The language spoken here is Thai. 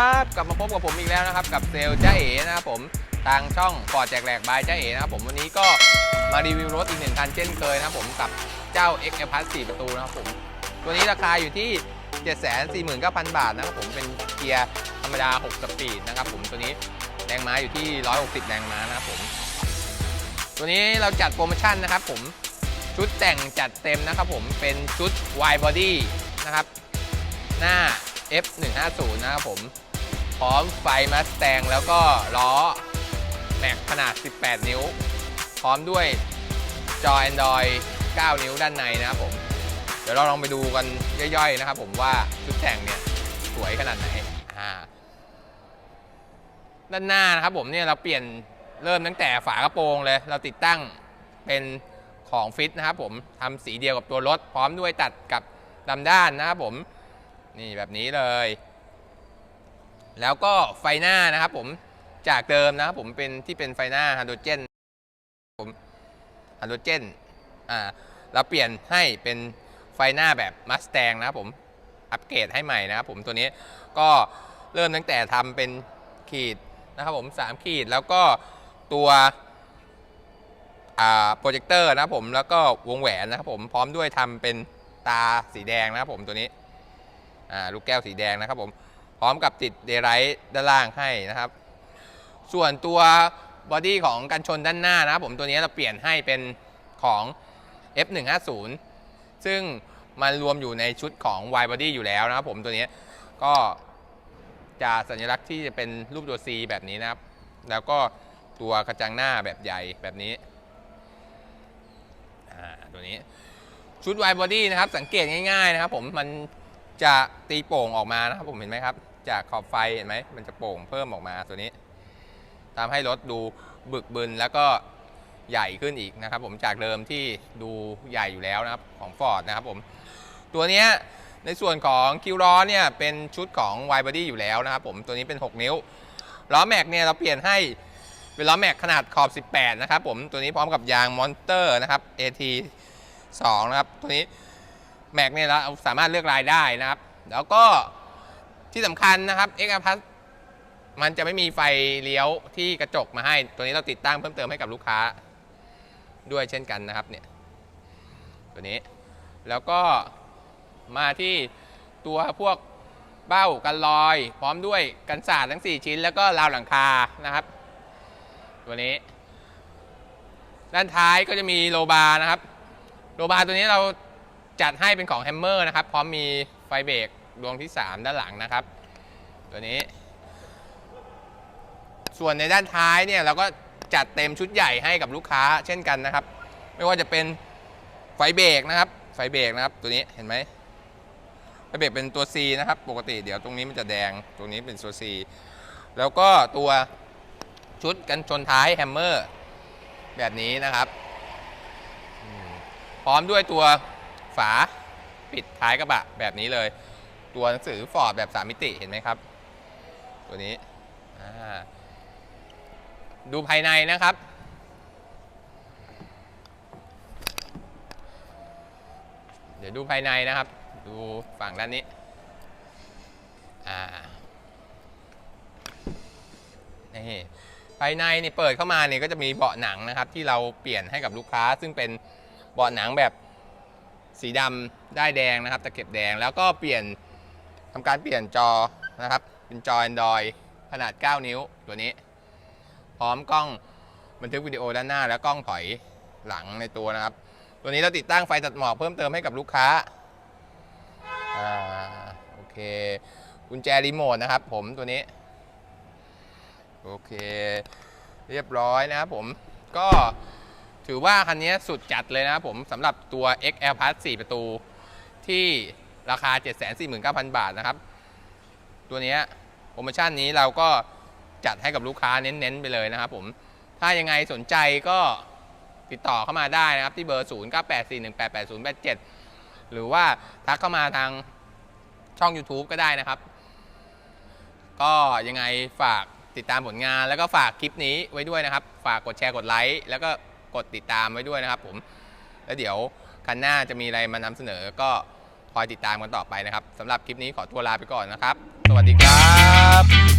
ครับกลับมาพบกับผมอีกแล้วนะครับ กับเซลลจ้าเอ๋นะครับผมทางช่องปอดแจกแหลกบายจ้าเอ๋นะครับผมวันนี้ก็มารีวิวรถอีกหนึ่งคันเช่นเคยนะครับผมกับเจ้า x f 4ประตูนะครับผม ตัวนี้ราคาอยู่ที่ 749,000 บาทนะครับผมเป็นเกียร์ธรรมดา 6 สปีดนะครับผมตัวนี้แรงม้าอยู่ที่ 160 แรงม้านะครับผม ตัวนี้เราจัดโปรโมชั่นนะครับผมชุดแต่งจัดเต็มนะครับผมเป็นชุด wide body นะครับ หน้า F150 นะครับผม พร้อมไฟมาสแตงแล้วก็ล้อแม็กขนาด 18 นิ้ว พร้อมด้วยจอ Android 9 นิ้วด้านในนะครับผม เดี๋ยวเราลองไปดูกันย่อยๆนะครับผมว่าชุดแต่งเนี่ยสวยขนาดไหนอ่าด้านหน้านะครับผมเนี่ยเราเปลี่ยนเริ่มตั้งแต่ฝากระโปรงเลย เราติดตั้งเป็นของฟิตนะครับผมทำสีเดียวกับตัวรถ พร้อมด้วยตัดกับดำด้านนะครับผม นี่แบบนี้เลย แล้วก็ไฟหน้านะครับผมจากเดิมนะครับผมเป็นที่เป็นไฟหน้าไฮโดรเจนผมไฮโดรเจนอ่าเราเปลี่ยนให้เป็นไฟหน้าแบบมัสแตงนะครับผมอัปเกรดให้ใหม่นะครับผมตัวนี้ก็เริ่มตั้งแต่ทำเป็นขีดนะครับผม 3 ขีดแล้วก็ตัวโปรเจคเตอร์นะครับผมแล้วก็วงแหวนนะครับผมพร้อมด้วยทำเป็นตาสีแดงนะครับผมตัวนี้อ่าลูกแก้วสีแดงนะครับผม พร้อมกับติดเดไรท์ด้านล่างให้นะครับ ส่วนตัวบอดี้ของกันชนด้านหน้านะครับผมตัวนี้เราเปลี่ยนให้เป็นของ F150 ซึ่งมันรวมอยู่ในชุดของ Y body อยู่แล้วนะครับผมตัวนี้ก็จะสัญลักษณ์ที่จะเป็นรูปตัว C แบบนี้นะครับ แล้วก็ตัวกระจังหน้าแบบใหญ่แบบนี้อ่าตัวนี้ชุด Y body นะครับสังเกตง่ายๆนะครับผมมันจะตีโป่งออกมานะครับผมเห็นไหมครับ จากขอบไฟเห็นไหมมันจะโป่งเพิ่มออกมาตัวนี้ทำให้รถดูบึกบึนแล้วก็ใหญ่ขึ้นอีกนะครับ ผมจากเดิมที่ดูใหญ่อยู่แล้วนะครับของ Ford นะครับผมตัวนี้ในส่วนของคิวล้อเนี่ยเป็นชุดของ Y body อยู่แล้วนะครับผมตัวนี้เป็น 6 นิ้วล้อแม็กเนี่ยเราเปลี่ยนให้เป็นล้อแม็กขนาดขอบ 18 นะครับผมตัวนี้พร้อมกับยางมอนเตอร์นะครับ AT 2 นะครับ ตัวนี้แม็กเนี่ยเราสามารถเลือกลายได้นะครับ แล้วก็ ที่สำคัญนะครับ X Plus มันจะไม่มีไฟเลี้ยวที่กระจกมาให้ ตัวนี้เราติดตั้งเพิ่มเติมให้กับลูกค้า ด้วยเช่นกันนะครับเนี่ยตัวนี้แล้วก็มาที่ตัวพวกเบ้ากันลอย พร้อมด้วยกันสาดทั้ง 4 ชิ้น แล้วก็ราวหลังคานะครับ ตัวนี้ ด้านท้ายก็จะมีโลบาร์นะครับโรบาร์ตัวนี้เราจัดให้เป็นของแฮมเมอร์นะครับ พร้อมมีไฟเบรก ดวงที่ 3 ด้านหลังนะครับ ตัวนี้ ส่วนในด้านท้ายเนี่ยเราก็จัดเต็มชุดใหญ่ให้กับลูกค้าเช่นกันนะครับ ไม่ว่าจะเป็นไฟเบรกนะครับ ไฟเบรกนะครับ ตัวนี้เห็นไหมไฟเบรกเป็นตัว C นะครับ ปกติเดี๋ยวตรงนี้มันจะแดงตรงนี้เป็นตัว C แล้วก็ตัวชุดกันชนท้ายแฮมเมอร์แบบนี้นะครับ พร้อมด้วยตัวฝาปิดท้ายกระบะแบบนี้เลย ตัวหนังสือฟอร์ดแบบ3มิติเห็นไหมครับ ตัวนี้ดูภายในนะครับ เดี๋ยวดูภายในนะครับ ดูฝั่งด้านนี้นี่ภายในนี่เปิดเข้ามาเนี่ยก็จะมีเบาะหนังนะครับ ที่เราเปลี่ยนให้กับลูกค้า ซึ่งเป็นเบาะหนังแบบสีดำได้แดงนะครับตะเข็บแดงแล้วก็เปลี่ยน ทำการเปลี่ยนจอนะครับ เป็นจอ Android ขนาด 9 นิ้วตัวนี้ พร้อมกล้องบันทึกวิดีโอด้านหน้า และกล้องถอยหลังในตัวนะครับ ตัวนี้เราติดตั้งไฟตัดหมอกเพิ่มเติมให้กับลูกค้าอ่าโอเคกุญแจรีโมทนะครับ ผมตัวนี้ โอเค เรียบร้อยนะครับผมก็ถือว่าคันนี้สุดจัดเลยนะครับผมสำหรับตัว XL Plus 4 ประตูที่ ราคา 749,000 บาทนะครับ ตัวนี้โปรโมชั่นนี้เราก็จัดให้กับลูกค้าเน้นๆไปเลยนะครับผมถ้ายังไงสนใจก็ติดต่อเข้ามาได้นะครับ ที่เบอร์ 0984188087 หรือว่าทักเข้ามาทางช่อง YouTube ก็ได้นะครับ ก็ยังไงฝากติดตามผลงาน แล้วก็ฝากคลิปนี้ไว้ด้วยนะครับ ฝากกดแชร์กดไลค์แล้วก็กดติดตามไว้ด้วยนะครับผม แล้วเดี๋ยวคันหน้าจะมีอะไรมานำเสนอก็ อยติดตามกันต่อไปนะครับสำหรับคลิปนี้ขอตัวลาไปก่อนนะครับ สวัสดีครับ